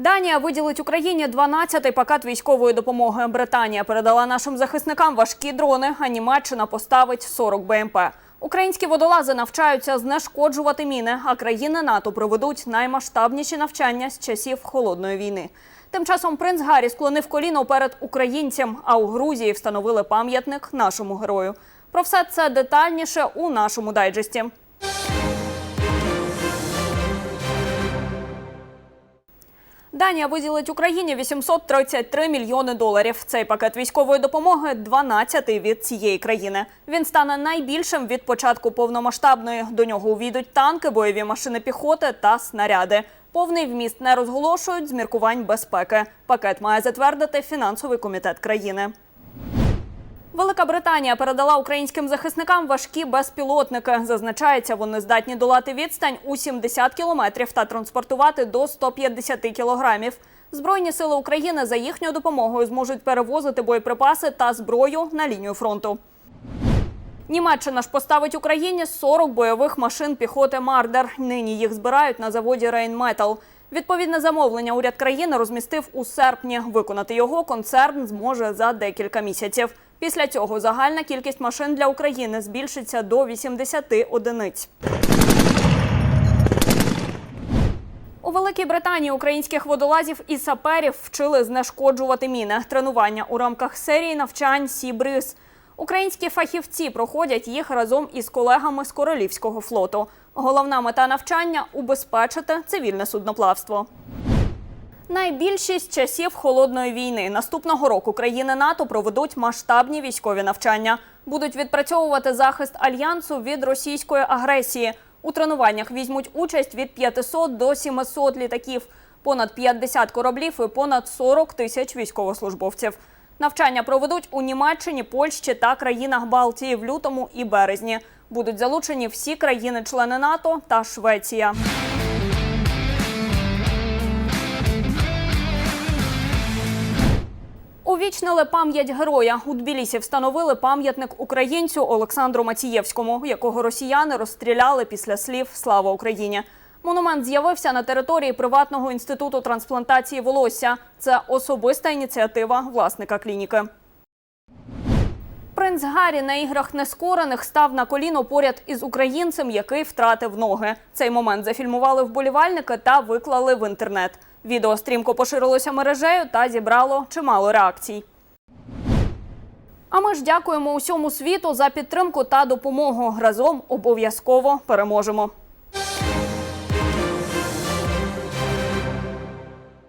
Данія виділить Україні 12-й пакет військової допомоги. Британія передала нашим захисникам важкі дрони, а Німеччина поставить 40 БМП. Українські водолази навчаються знешкоджувати міни, а країни НАТО проведуть наймасштабніші навчання з часів холодної війни. Тим часом принц Гаррі склонив коліно перед українцям, а у Грузії встановили пам'ятник нашому герою. Про все це детальніше у нашому дайджесті. Данія виділить Україні 833 мільйони доларів. Цей пакет військової допомоги 12-й від цієї країни. Він стане найбільшим від початку повномасштабної. До нього увійдуть танки, бойові машини піхоти та снаряди. Повний вміст не розголошують з міркувань безпеки. Пакет має затвердити фінансовий комітет країни. Велика Британія передала українським захисникам важкі безпілотники. Зазначається, вони здатні долати відстань у 70 кілометрів та транспортувати до 150 кілограмів. Збройні сили України за їхньою допомогою зможуть перевозити боєприпаси та зброю на лінію фронту. Німеччина ж поставить Україні 40 бойових машин піхоти Мардер. Нині їх збирають на заводі Рейнметал. Відповідне замовлення уряд країни розмістив у серпні. Виконати його концерн зможе за декілька місяців. Після цього загальна кількість машин для України збільшиться до 80 одиниць. У Великій Британії українських водолазів і саперів вчили знешкоджувати міни. Тренування у рамках серії навчань Сібриз. Українські фахівці проходять їх разом із колегами з Королівського флоту. Головна мета навчання убезпечити цивільне судноплавство. Найбільші з часів холодної війни наступного року країни НАТО проведуть масштабні військові навчання. Будуть відпрацьовувати захист альянсу від російської агресії. У тренуваннях візьмуть участь від 500 до 700 літаків, понад 50 кораблів і понад 40 тисяч військовослужбовців. Навчання проведуть у Німеччині, Польщі та країнах Балтії в лютому і березні. Будуть залучені всі країни-члени НАТО та Швеція. Увічнили пам'ять героя. У Тбілісі встановили пам'ятник українцю Олександру Мацієвському, якого росіяни розстріляли після слів Слава Україні. Монумент з'явився на території приватного інституту трансплантації волосся. Це особиста ініціатива власника клініки. Принц Гаррі на іграх нескорених став на коліно поряд із українцем, який втратив ноги. Цей момент зафільмували вболівальники та виклали в інтернет. Відео стрімко поширилося мережею та зібрало чимало реакцій. А ми ж дякуємо усьому світу за підтримку та допомогу. Разом обов'язково переможемо.